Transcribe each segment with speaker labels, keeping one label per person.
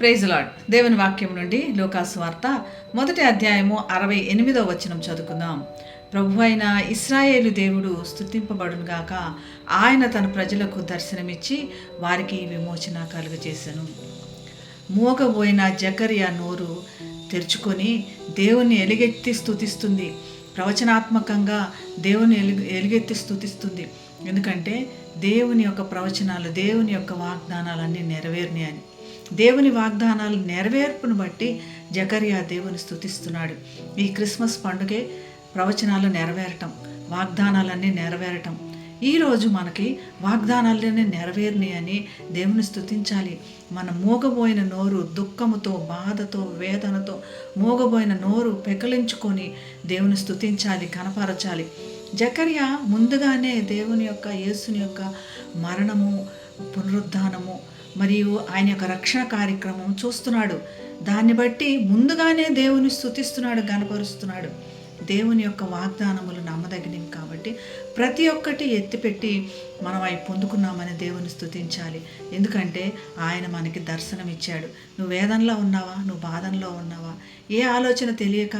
Speaker 1: Praise lord. దేవుని వాక్యం నుండి లోకాసు వార్త. మొదటి అధ్యాయము అరవై ఎనిమిదో వచనం చదువుకుందాం. ప్రభు అయిన ఇస్రాయేలు దేవుడు స్థుతింపబడునుగాక ఆయన తన ప్రజలకు దర్శనమిచ్చి వారికి విమోచన కలుగజేశాను మూగబోయిన జకరియా నోరు తెరుచుకొని దేవుని ఎలుగెత్తి స్థుతిస్తుంది ప్రవచనాత్మకంగా దేవుని ఎలుగు ఎలుగెత్తి స్థుతిస్తుంది ఎందుకంటే దేవుని యొక్క ప్రవచనాలు దేవుని యొక్క వాగ్దానాలు అన్నీ నెరవేరినాయని దేవుని వాగ్దానాలు నెరవేర్పును బట్టి జకరియా దేవుని స్థుతిస్తున్నాడు ఈ క్రిస్మస్ పండుగే ప్రవచనాలు నెరవేరటం వాగ్దానాలన్నీ నెరవేరటం. ఈరోజు మనకి వాగ్దానాలన్నీ నెరవేరినాయి అని దేవుని స్థుతించాలి మన మోగబోయిన నోరు దుఃఖముతో బాధతో వేదనతో మోగబోయిన నోరు పెకలించుకొని దేవుని స్థుతించాలి కనపరచాలి. జకర్య ముందుగానే దేవుని యొక్క యేసుని యొక్క మరణము పునరుద్ధానము మరియు ఆయన యొక్క రక్షణ కార్యక్రమం చూస్తున్నాడు. దాన్ని బట్టి ముందుగానే దేవుని స్థుతిస్తున్నాడు గనపరుస్తున్నాడు. దేవుని యొక్క వాగ్దానములు నమ్మదగినవి. కాబట్టి ప్రతి ఒక్కటి ఎత్తిపెట్టి మనం అవి పొందుకున్నామని దేవుని స్థుతించాలి ఎందుకంటే ఆయన మనకి దర్శనం ఇచ్చాడు. నువ్వు వేదనలో ఉన్నావా? నువ్వు బాధనలో ఉన్నావా? ఏ ఆలోచన తెలియక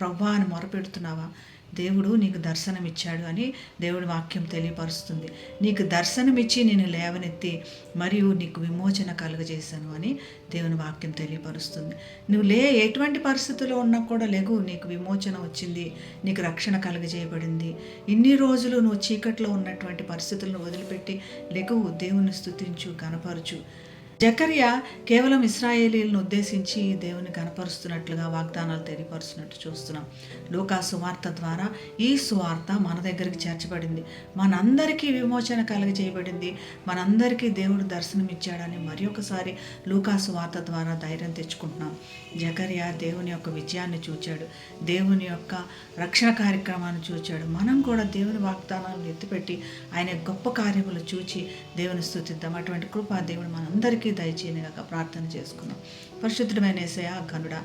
Speaker 1: ప్రభా అని మొరపెడుతున్నావా? దేవుడు నీకు దర్శనం ఇచ్చాడు అని దేవుడి వాక్యం తెలియపరుస్తుంది. నీకు దర్శనమిచ్చి నేను లేవనెత్తి మరియు నీకు విమోచన కలుగజేశాను అని దేవుని వాక్యం తెలియపరుస్తుంది. నువ్వు లే ఎటువంటి పరిస్థితుల్లో ఉన్నా కూడా లేగు నీకు విమోచన వచ్చింది నీకు రక్షణ కలుగజేయబడింది. ఇన్ని రోజులు నువ్వు చీకట్లో ఉన్నటువంటి పరిస్థితులను వదిలిపెట్టి లేకు దేవుని స్థుతించు కనపరచు. జకర్య కేవలం ఇస్రాయేలీలను ఉద్దేశించి దేవుని కనపరుస్తున్నట్లుగా వాగ్దానాలు తెలియపరుస్తున్నట్టు చూస్తున్నాం. లోకా సువార్త ద్వారా ఈ సువార్త మన దగ్గరికి చేర్చబడింది. మనందరికీ విమోచన కలుగజేయబడింది. మనందరికీ దేవుడు దర్శనం ఇచ్చాడని మరి ఒకసారి లూకా సువార్త ద్వారా ధైర్యం తెచ్చుకుంటున్నాం. జకర్య దేవుని యొక్క విజయాన్ని చూచాడు. దేవుని యొక్క రక్షణ కార్యక్రమాన్ని చూచాడు. మనం కూడా దేవుని వాగ్దానాలను ఎత్తిపెట్టి ఆయన గొప్ప కార్యములు చూచి దేవుని స్థుతిద్దాం. అటువంటి కృప దేవుడు మనందరికీ దయచేయనిగాక ప్రార్థన చేసుకున్నాం. పరిశుద్ధమైన ఏసయ గనుడ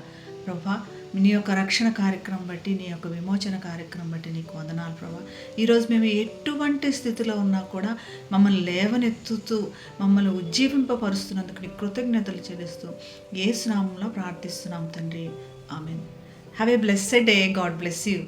Speaker 1: ప్రభా నీ యొక్క రక్షణ కార్యక్రమం బట్టి నీ యొక్క విమోచన కార్యక్రమం బట్టి నీకు వందనాలు ప్రభా. ఈరోజు మేము ఎటువంటి స్థితిలో ఉన్నా కూడా మమ్మల్ని లేవనెత్తుతూ మమ్మల్ని ఉజ్జీవింపపరుస్తున్నందుకు నీ కృతజ్ఞతలు చెల్లిస్తూ ఏ స్నామంలో ప్రార్థిస్తున్నాం తండ్రి. Amen. Have a blessed day God bless you